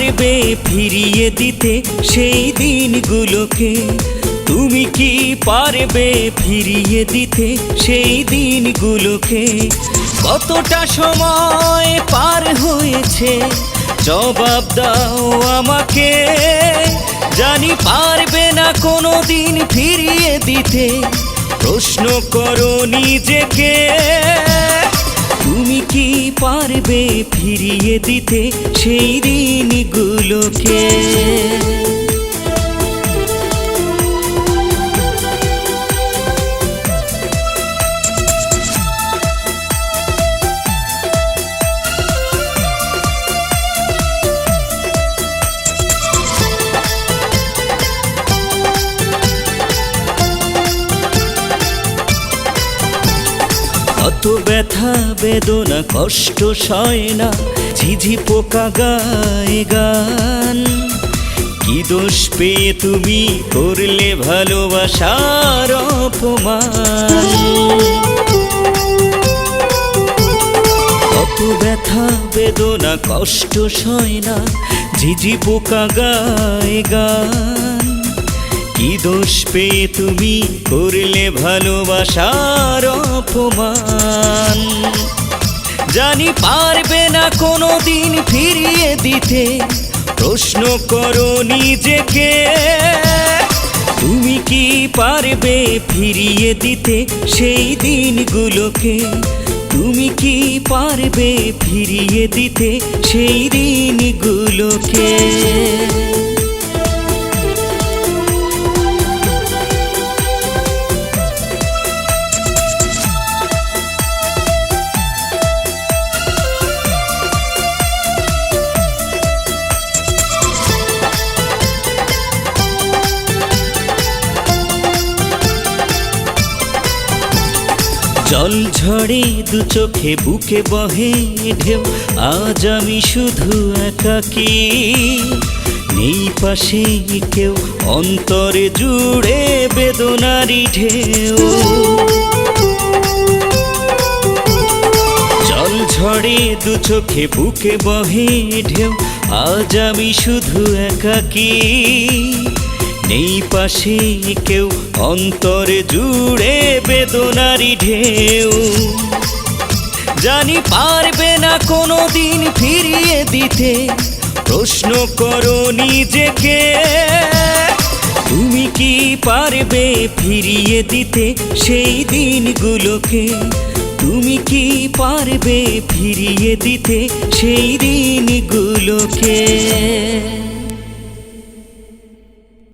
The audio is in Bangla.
পারবে ফিরিয়ে দিতে সেই দিনগুলোকে? তুমি কি পারবে ফিরিয়ে দিতে সেই দিনগুলোকে? কতটা সময় পার হয়েছে? জবাব দাও আমাকে। জানি পারবে না কোনো দিন ফিরিয়ে দিতে। প্রশ্ন করো নিজেকে। তুমি কি পারবে ফিরিয়ে দিতে সেই দিনগুলোকে? কত ব্যথা, বেদনা, কষ্ট সয় না। ঝিঝি পোকা গায়ে গান। কি দোষ পেয়ে তুমি করলে ভালোবাসার অপমান? কত ব্যথা, বেদনা, কষ্ট সয় না। ঝিঝি পোকা গায়ে গান। কি দোষ পেয়ে তুমি করলে ভালোবাসার অপমান? জানি পারবে না কোনো দিন ফিরিয়ে দিতে। প্রশ্ন করো নিজেকে, তুমি কি পারবে ফিরিয়ে দিতে সেই দিনগুলোকে? তুমি কি পারবে ফিরিয়ে দিতে সেই দিনগুলোকে? জল ঝড়ে দু চোখে বুকে বহে ঢেউ, আজ আমি শুধু একাকি। নেই পাশে কেউ, অন্তরে জুড়ে বেদনারি ঢেউ। জল ঝড়ে দু চোখে বুকে বহে ঢেউ, আজ আমি শুধু একাকি। নেই পাশে কেউ অন্তরে জুড়ে বেদনারি ঢেউ। জানি পারবে না কোনো দিন ফিরিয়ে দিতে। প্রশ্ন করো নিজেকে, তুমি কি পারবে ফিরিয়ে দিতে সেই দিনগুলোকে? তুমি কি পারবে ফিরিয়ে দিতে সেই দিনগুলোকে?